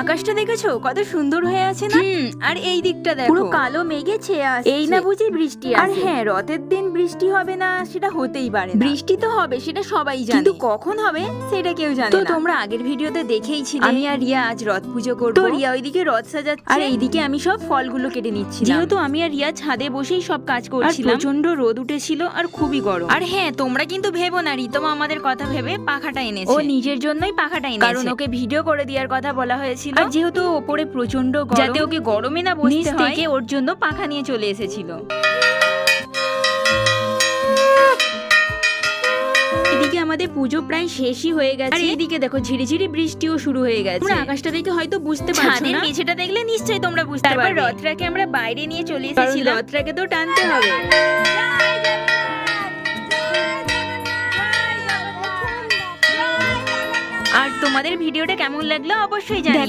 আকাশটা দেখেছ? কত সুন্দর হয়ে আছে না? আর এই দিকটা দেখো। পুরো কালো মেঘে ছেয়ে আসছে। এই না বুঝি বৃষ্টি আর হ্যাঁ রথের দিন বৃষ্টি হবে না সেটা হতেই পারে বৃষ্টি তো হবে সেটা সবাই জানে। কিন্তু কখন হবে সেটা কেউ জানে তো না। তোমরা আগের ভিডিওতে দেখেইছিলে। আমি আর রিয়া আজ রথ পুজো করব। তো রিয়া ওইদিকে রথ সাজাচ্ছে। আর এইদিকে আমি সব ফলগুলো কেটে নিচ্ছি যেহেতু আমি আর রিয়া ছাদে বসেই সব কাজ করছিলাম। প্রচণ্ড রোদ উঠেছিল আর খুবই গরম। আর হ্যাঁ তোমরা কিন্তু ভেবো না রিতমা আমাদের কথা ভেবে পাখাটা এনেছে। ও নিজের জন্যই পাখাটা এনেছে। কারণ ওকে ভিডিও করে দেওয়ার কথা বলা হয়েছিল আর যেহেতু ওপরে প্রচণ্ড গরম যাতে ওকে গরমে না বসতে হয়। থেকে ওর জন্য পাখা নিয়ে চলে এসেছিল। এদিকে আমাদের পুজো প্রায় শেষই হয়ে গেছে। আর এইদিকে দেখো ঝিরিঝিরি বৃষ্টিও শুরু হয়ে গেছে। তোমরা আকাশটা দেখে হয়তো বুঝতে পারছ না? মেঝেটা দেখলে নিশ্চয়ই তোমরা বুঝতে পারবে। রথটাকে আমরা বাইরে নিয়ে চলে এসেছিলাম। রথটাকে তো টানতে হবে। তোমাদের ভিডিওটা কেমন লাগল অবশ্যই জানিও।